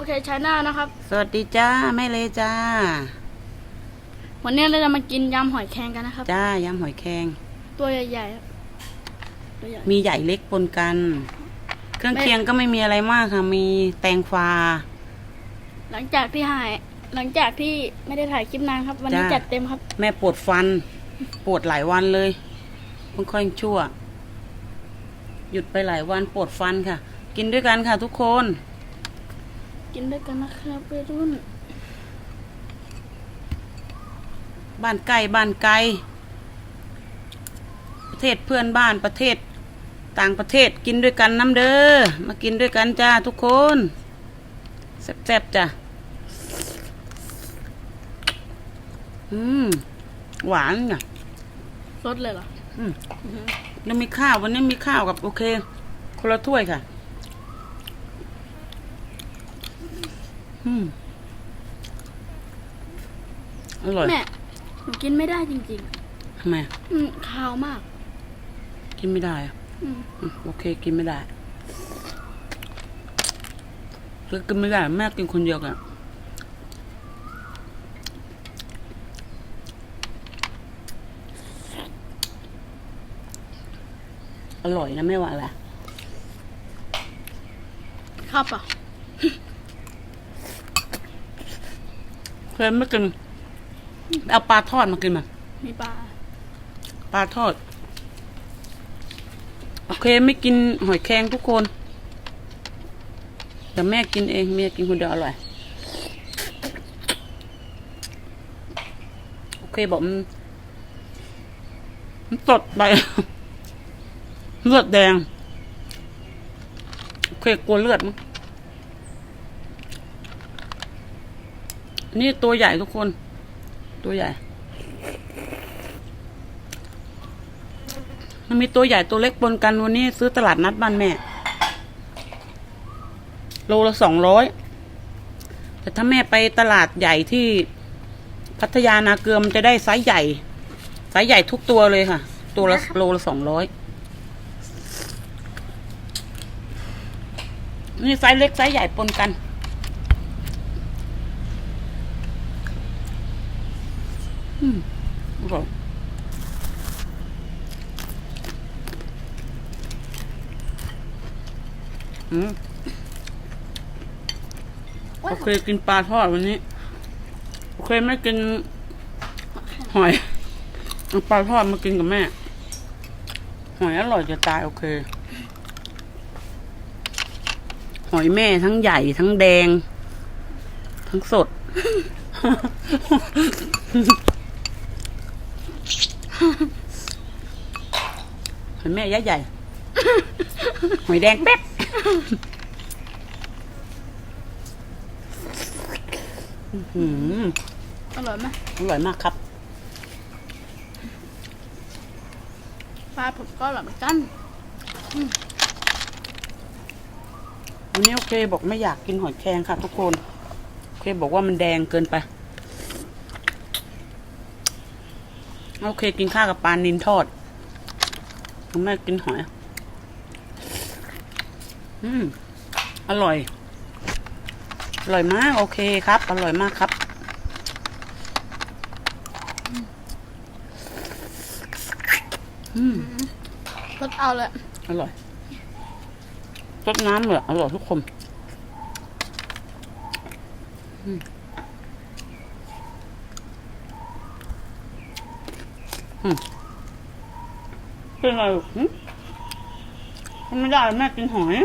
ครับผมโอเคชาแนลนะครับ สวัสดีจ้าแม่เลจ้า วันนี้เราจะมากินยำหอยแครงกันนะครับ จ้ายำหอยแครงตัวใหญ่ๆครับตัวใหญ่ มีใหญ่เล็กปนกัน เครื่องไม่ เคียงก็ไม่มีอะไรมากค่ะ มีแตงฟ้าหลังจากที่หาย หลังจากที่ไม่ได้ถ่ายคลิปนานครับ วันนี้จ้า จัดเต็มครับ แม่ปวดฟัน ปวดหลายวันเลยเพิ่งค่อยชั่ว หยุดไปหลายวันปวดฟันค่ะ กินด้วยกันค่ะทุกคน กินด้วยกันนะครับวัยรุ่น บ้านใกล้บ้านไกล ประเทศเพื่อนบ้านประเทศต่างประเทศกินด้วยกันน้ำเด้อ มากินด้วยกันจ้าทุกคนแซ่บๆจ้ะ อืม หวานอะรสเลยเหรอ อืมแล้วมีข้าววันนี้มีข้าวกับโอเค คนละถ้วยค่ะ อืมอร่อยแม่หนูกินไม่ได้จริง ทำไมๆอืมคาวมาก กินไม่ได้อะอืมอืมโอเค กินไม่ได้คือกินไม่ได้ แม่กินคนเดียวกันอร่อยนะไม่ว่าอะไรครับอะ เคยไม่กิน เอาปลาทอดมากินมามีปลา ปลาทอด โอเคไม่กินหอยแครงทุกคน แต่แม่กินเองแม่กินคนเดียวอร่อย โอเคบอกมันมันสดไป เลือดแดง โอเคกลัวเลือดมั้ง นี่ตัวใหญ่ทุกคน ตัวใหญ่ มันมีตัวใหญ่ตัวเล็กปนกันวันนี้ ซื้อตลาดนัดบ้านแม่ โลละสองร้อยแต่ถ้าแม่ไปตลาดใหญ่ที่พัทยานาเกลือมันจะได้ไซส์ใหญ่ไซส์ใหญ่ทุกตัวเลยค่ะ ตัวละโลละสองร้อยนี่ไซส์เล็กไซส์ใหญ่ปนกัน อืมอร่อย อืมโอเคกินปลาทอดวันนี้ โอเคไม่กินหอยเอาปลาทอดมากินกับแม่ หอยอร่อยจะตายโอเค หอยแม่ทั้งใหญ่ทั้งแดง ทั้งสด หอยแม่ยักษ์ใหญ่ หอยแดงเป๊ะ อืมอร่อยไหมอร่อยมากครับปลาผมก็อร่อยเหมือนกันวันนี้โอเคบอกไม่อยากกินหอยแครงค่ะทุกคนโอเคบอกว่ามันแดงเกินไป โอเคกินข้าวกับปลานินทอดคุณแม่กินหอย อืมอร่อย อร่อยมาก โอเคครับ อร่อยมากครับ อืมรสเอาเลย อร่อยรสน้ำเหรออร่อยทุกคนอืมอืมเป็นไงลูกหึทำไม่ได้แม่กินหอย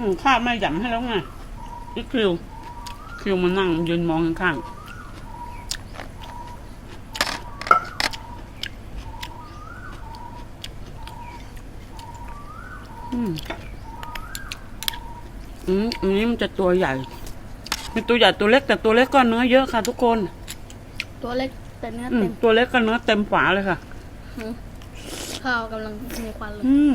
อืมข้าวแม่หยำให้แล้วไงอีกคิว คิวมานั่งยืนมองข้างๆอืมอืมอันนี้มันจะตัวใหญ่มีตัวใหญ่ตัวเล็กแต่ตัวเล็กก็เนื้อเยอะค่ะ ทุกคน ตัวเล็กแต่เนื้ออืมเต็มตัวเล็กก็เนื้อเต็มฝาเลยค่ะ ข้าวกำลังมีควันเลย อืม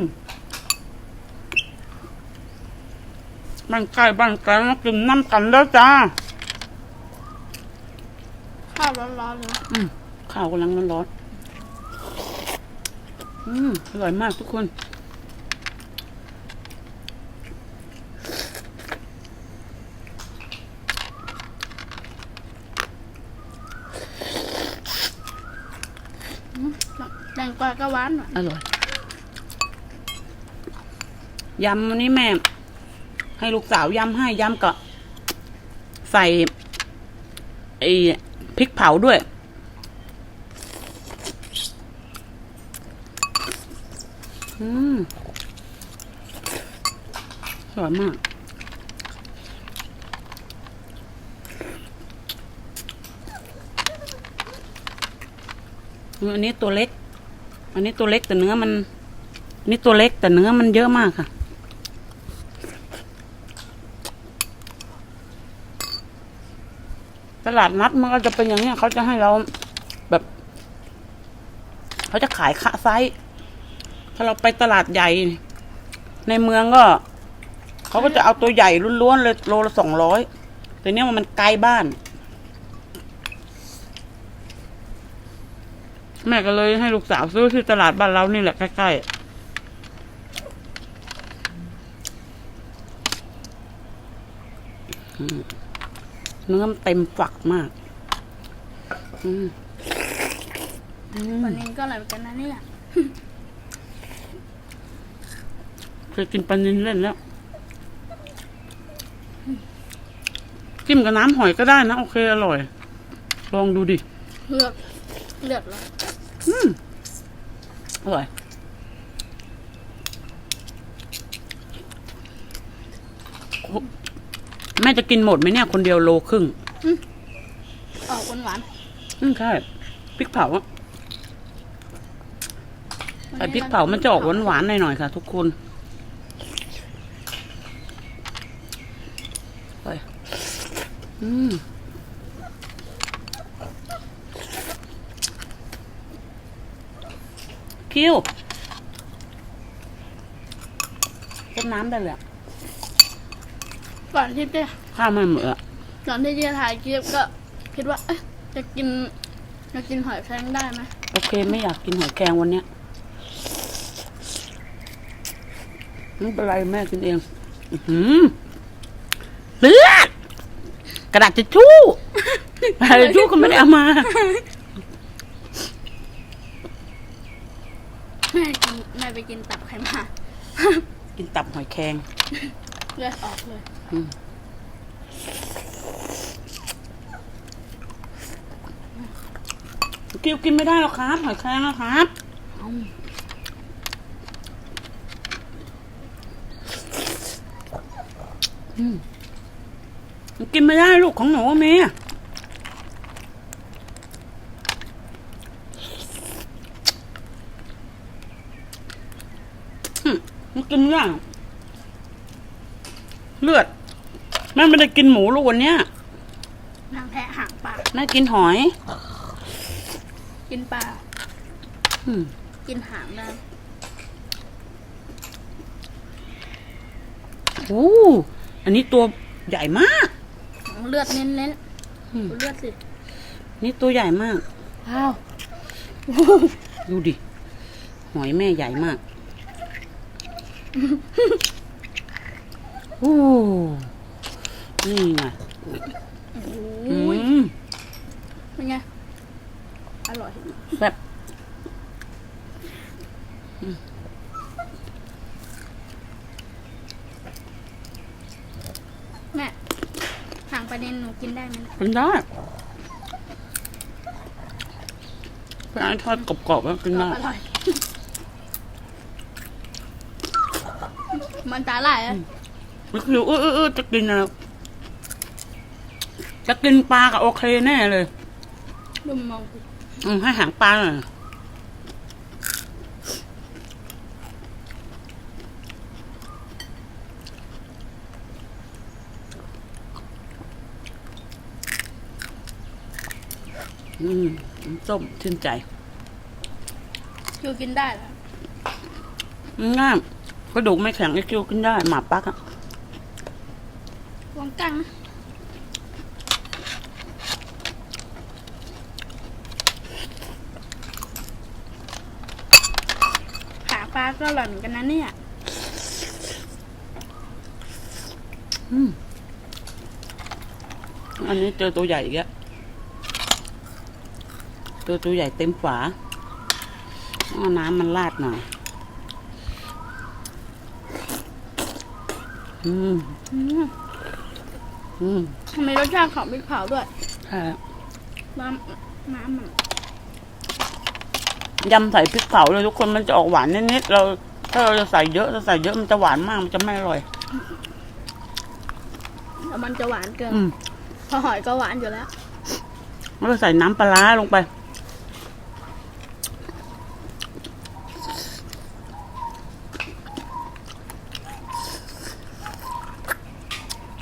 บ้านใกล้บ้านไกลมากินน้ำกันแล้วจ้า ข้าวร้อนๆเลยนะอืมข้าวกำลังร้อนๆอืมอร่อยมากทุกคน แตงกวาก็หวานออร่อย ยำวันนี้แม่ ให้ลูกสาวย้ำให้ย้ำกับ ใส่ไอ้พริกเผาด้วย อืมอร่อยมากอันนี้ตัวเล็ก อันนี้ตัวเล็กแต่เนื้อมันนนี้ตัวเล็กแต่เนื้อมันเยอะมากค่ะ ตลาดนัดมันก็จะเป็นอย่างเนี้ยเขาจะให้เราแบบ เขาจะขายคะไซส์ถ้าเราไปตลาดใหญ่ ในเมืองก็ เขาก็จะเอาตัวใหญ่ล้วนๆเลยโลละสองร้อยแต่เนี้ยมันไกลบ้าน แม่ก็เลยให้ลูกสาวซื้อที่ตลาดบ้านเรานี่แหละใกล้ๆอืม เนื้อมันเต็มฝักมาก อืมอืมวันนี้ก็อร่อยเหมือนกันนะเนี่ยเคยกินปลานินเล่นแล้วจิ้มกับน้ำหอยก็ได้นะ โอเค อร่อย ลองดูดิ เลือดเลือดเหรออืมอร่อย โอ้ แม่จะกินหมดไหมเนี่ย คนเดียวโลครึ่งออกหวานหวานอืมใช่พริกเผาอะๆไอ้พริกเผามันจะออกหวานๆหน่อยๆค่ะ ทุกคนไปอืมคิวต้นน้ำได้เลยอะ ก่อนที่จะข้าวไม่เหมืออะก่อนที่จะถ่ายคลิปก็ คิดว่าเอ๊ะจะกินจะกินหอยแครงได้ไหมโอเค ไม่อยากกินหอยแครงวันเนี้ยไม่เป็นไรแม่กินเองอื้อหือเลือดกระดาษจะชู่กระดาษจะชู่ก็ไม่ได้เอามาแม่กินแม่ไปกินตับไข่มา กินตับหอยแครง เลือดออกเลยกิวกินไม่ได้หรอกครับหอยแครงนะครับอืมมันกินไม่ได้ลูกของหนูเมย์มันกินไม่ได้หรอก เลือดแม่ไม่ได้กินหมูลูกวันเนี้ยนางแพะหางปลาแม่กินหอย กินปลาอืมกินหางได้โอ้อันนี้ตัวใหญ่มาก เลือดเน้นเน้นๆอืม ดูเลือดสินี่ตัวใหญ่มาก ว้าวดูดิ หอยแม่ใหญ่มากโอ้นี่ไงโอ้อืยมเป็นไง อร่อยแบบแม่หางปลาเด็นหนูกินได้ไหมกินได้ไปไอ้ทอดกรอบๆแล้วกินได้อร่อย มันตาไหลายอะ วิคิวเออเออเออจะกินอะไรจะกินปลากับโอเคแน่เลยดูมองสิอืมให้หางปลาหน่อยอืมน้ำส้มชื่นใจคิวกินได้เหรอง่ายกระดูกไม่แข็งไอ้คิวกินได้ หมาปักอะ วางกั้งนะขาปลาก็อร่อยเหมือนกันนะเนี่ยอืมอันนี้เจอตัวใหญ่อีกแล้วเจอตัวใหญ่เต็มฝาเอาน้ำมันราดหน่อย อืม อืมอืมทำไมรสชาติของพริกเผาด้วยใช่แล้วน้ำน้ำมันยำใส่พริกเผาเลยทุกคนมันจะออกหวานนิดๆเรา ถ้าเราจะใส่เยอะถ้าใส่เยอะมันจะหวานมากมันจะไม่อร่อยแล้วมันจะหวานเกินอืมเพราะหอยก็หวานอยู่แล้ว แล้วก็ใส่น้ำปลาร้าลงไป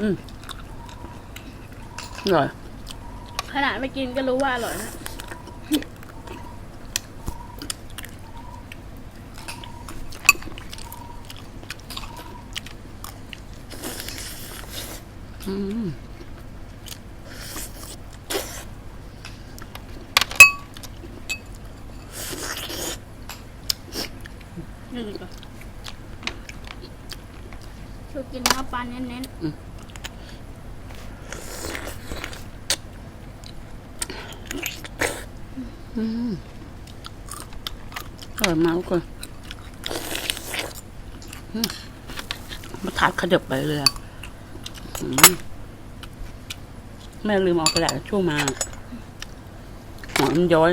อืม อร่อย ขนาดไม่กินก็รู้ว่าอร่อยนะอืม นี่ดีกว่าชอบกินเนื้อปลาเน้น อืม อร่อยมากทุกคนมาถาดขยับไปเลยมแม่ลืมเอากระดาษชชู่มาหอมย้อย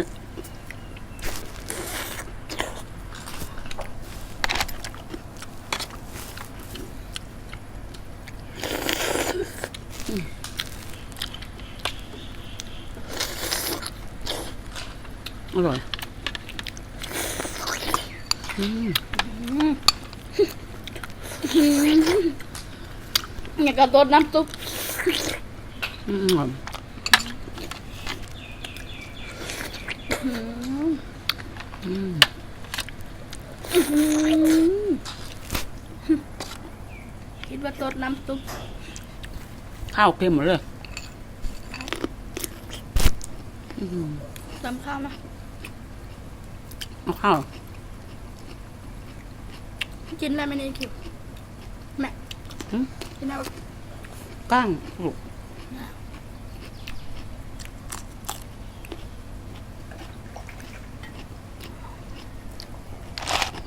อร่อย อืม ๆอย่าง กับตัวน้ำซุปอืมอืมคิดว่าตัวน้ำซุปข้าวเค็มหมดเลยอืมตำข้าวนะเอาข้าวกินได้ไหมนี่คิวแม่กินได้ ก้างลูก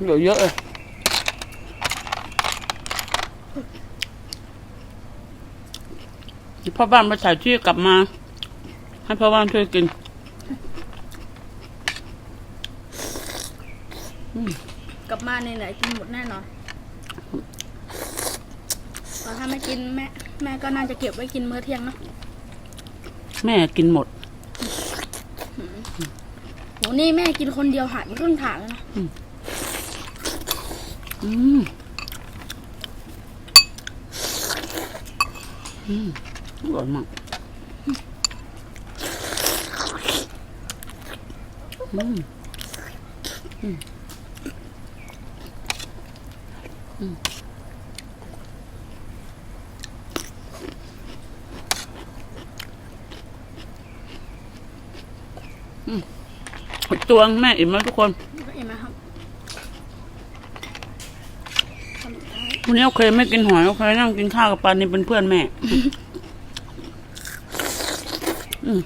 เหลือเยอะเลยพ่อบ้านมาถ่ายที่กลับมา ให้พ่อบ้านช่วยกินกลับมาในไหนๆกินหมดแน่นอนแต่ถ้าไม่กินแม่แม่ก็น่าจะเก็บไว้กินมื้อเที่ยงเนอะแม่กินหมด โหนี่แม่กินคนเดียวหายไปครึ่งถาดแล้วนะ อืม อืมอร่อยมากอืม อืม อืม ตัวแม่อิ่มแล้วทุกคนก็เห็นไหมครับทำได้วันนี้โอเคไม่กินหอยโอเคนั่งกินข้าวกับปลานี่เป็นเพื่อนแม่ อืม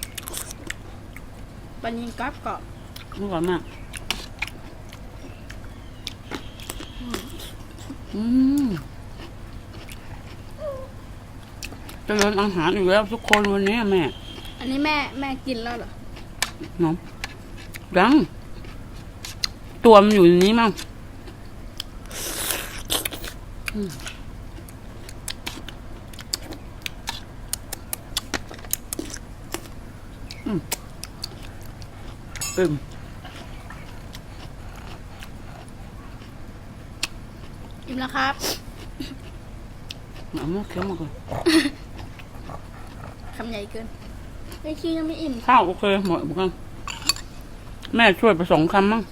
ปันยิงกรอบกรอบอร่อยมาก อืมเจริญอาหารอยู่แล้วทุกคนวันนี้แม่ อันนี้แม่แม่กินแล้วเหรอเน้อง ยังตัวมันอยู่ในนี้มั้งอืมอืมอืมอิ่มแล้วครับเอามาเคี้ยวมาก่อนคำใหญ่เกินไอ้ขี้ยังไม่อิ่ม ข้าวโอเคหมดเหมือนกัน แม่ช่วยไปสองคำมั้ง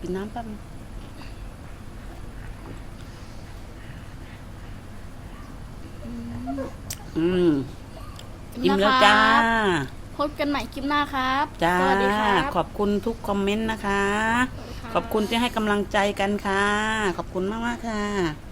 กินน้ำแป๊บนึงอืมอิ่มแล้วจ้า พบกันใหม่คลิปหน้าครับ จ้า สวัสดีครับ ขอบคุณทุกคอมเมนต์นะคะสวัสดีรั ขอบคุณที่ให้กำลังใจกันค่ะ ขอบคุณมากๆค่ะ